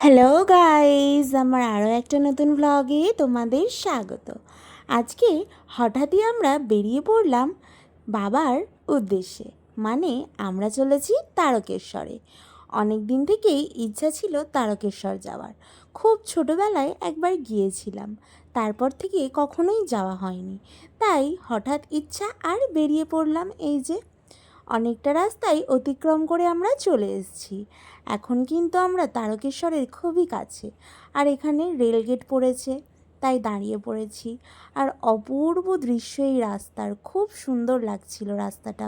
Hello guys আমার আরও একটা নতুন ভ্লগে তোমাদের স্বাগত। আজকে হঠাৎই আমরা বেরিয়ে পড়লাম বাবার উদ্দেশ্যে। মানে আমরা চলেছি তারকেশ্বরে। অনেক দিন থেকেই ইচ্ছা ছিল তারকেশ্বর যাওয়ার। খুব ছোটোবেলায় একবার গিয়েছিলাম। তারপর থেকে কখনোই যাওয়া হয়নি। তাই হঠাৎ ইচ্ছা আর বেরিয়ে পড়লাম এই যে অনেকটা রাস্তাই অতিক্রম করে আমরা চলে এসেছি। এখন কিন্তু আমরা তারকেশ্বরের খুবই কাছে। আর এখানে রেলগেট পড়েছে, তাই দাঁড়িয়ে পড়েছি। আর অপূর্ব দৃশ্য এই রাস্তার, খুব সুন্দর লাগছিল রাস্তাটা।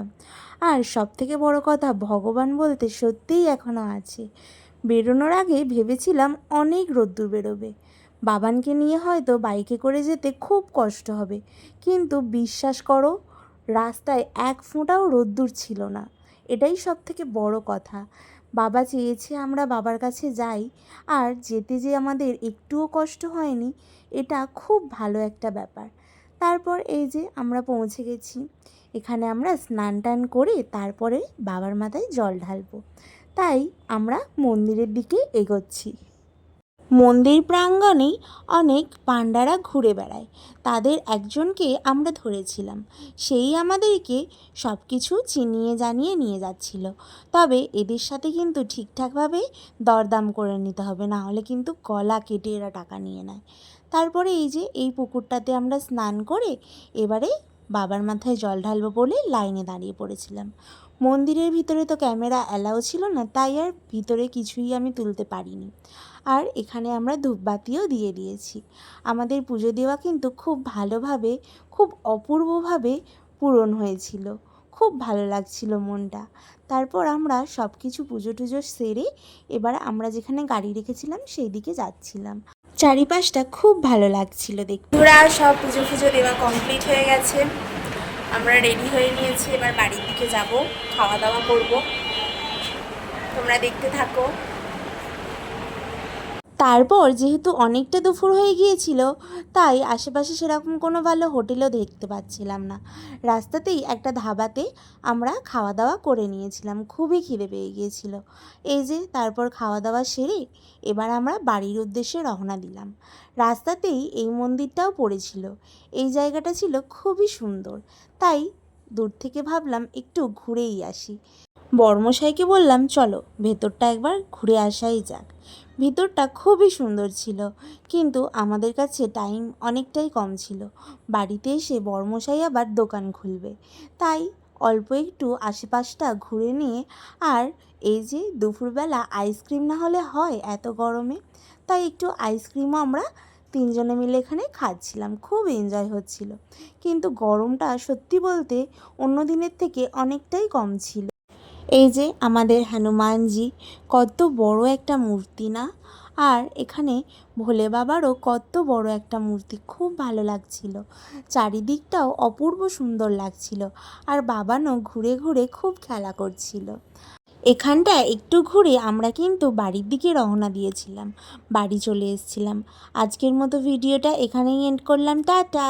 আর সব থেকে বড় কথা, ভগবান বলতে সত্যিই এখনও আছে। বেরোনোর আগে ভেবেছিলাম অনেক রোদ্দুর বেরোবে। বাবানকে নিয়ে হয়তো বাইকে করে যেতে খুব কষ্ট হবে। কিন্তু বিশ্বাস করো রাস্তায় এক ফোঁটাও রোদ্দুর ছিল না। এটাই সব থেকে বড় কথা। বাবা চেয়েছে আমরা বাবার কাছে যাই, আর যেতে যে আমাদের একটুও কষ্ট হয়নি, এটা খুব ভালো একটা ব্যাপার। তারপর এই যে আমরা পৌঁছে গেছি। এখানে আমরা স্নান টান করে তারপরে বাবার মাথায় জল ঢালবো। তাই আমরা মন্দিরের দিকে এগোচ্ছি। মন্দির প্রাঙ্গণেই অনেক পাণ্ডারা ঘুরে বেড়ায়। তাদের একজনকে আমরা ধরেছিলাম। সেই আমাদেরকে সব কিছু চিনিয়ে জানিয়ে নিয়ে যাচ্ছিল। তবে এদের সাথে কিন্তু ঠিকঠাকভাবে দরদাম করে নিতে হবে, না হলে কিন্তু গলা কেটে এরা টাকা নিয়ে নেয়। তারপরে এই যে এই পুকুরটাতে আমরা স্নান করে এবারে বাবার মাথায় জল ঢালবো বলে লাইনে দাঁড়িয়ে পড়েছিলাম। মন্দিরের ভিতরে তো ক্যামেরা অ্যালাউ ছিল না, তাই আর ভিতরে কিছুই আমি তুলতে পারিনি। আর এখানে আমরা ধূপবাতিও দিয়ে দিয়েছি। আমাদের পুজো দেওয়া কিন্তু খুব ভালোভাবে, খুব অপূর্বভাবে পূরণ হয়েছিল। খুব ভালো লাগছিল মনটা। তারপর আমরা সব কিছু পুজো টুজো সেরে এবার আমরা যেখানে গাড়ি রেখেছিলাম সেই দিকে যাচ্ছিলাম। চারিপাশটা খুব ভালো লাগছিল দেখতে। পুরা সব পুজো ফুজো দেওয়া কমপ্লিট হয়ে গেছে। আমরা রেডি হয়ে নিয়েছি, এবার বাড়ির দিকে যাব, খাওয়া দাওয়া করব। তোমরা দেখতে থাকো। তারপর যেহেতু অনেকটা দুপুর হয়ে গিয়েছিল, তাই আশেপাশে সেরকম কোনো ভালো হোটেলও দেখতে পাচ্ছিলাম না। রাস্তাতেই একটা ধাবাতে আমরা খাওয়া দাওয়া করে নিয়েছিলাম, খুবই খিদে পেয়ে গিয়েছিল। এই যে তারপর খাওয়া দাওয়া সেরে এবার আমরা বাড়ির উদ্দেশ্যে রওনা দিলাম। রাস্তাতেই এই মন্দিরটাও পড়েছিল। এই জায়গাটা ছিল খুবই সুন্দর, তাই দূর থেকে ভাবলাম একটু ঘুরেই আসি। বর্মশাইকে বললাম, চলো, ভেতরটা একবার ঘুরে আসাই যাক। ভিতরটা খুবই সুন্দর ছিল, কিন্তু আমাদের কাছে টাইম অনেকটাই কম ছিল। বাড়িতে এসে বর্মশাই আবার দোকান খুলবে। তাই অল্প একটু আশেপাশটা ঘুরে নিয়ে, আর এই যে দুপুরবেলা আইসক্রিম না হলে হয় এত গরমে, তাই একটু আইসক্রিমও আমরা তিনজনে মিলে এখানে খাচ্ছিলাম। খুব এনজয় হচ্ছিল। কিন্তু গরমটা সত্যি বলতে অন্য দিনের থেকে অনেকটাই কম ছিল। এই যে আমাদের হনুমানজি, কত বড় একটা মূর্তি না? আর এখানে ভোলে বাবারও কত বড় একটা মূর্তি, খুব ভালো লাগছিল। চারিদিকটাও অপূর্ব সুন্দর লাগছিল আর বাবানও ঘুরে ঘুরে খুব খেলা করছিল। এখানটা একটু ঘুরে আমরা কিন্তু বাড়ির দিকে রওনা দিয়েছিলাম, বাড়ি চলে এসেছিলাম। আজকের মতো ভিডিওটা এখানেই এন্ড করলাম, টাটা!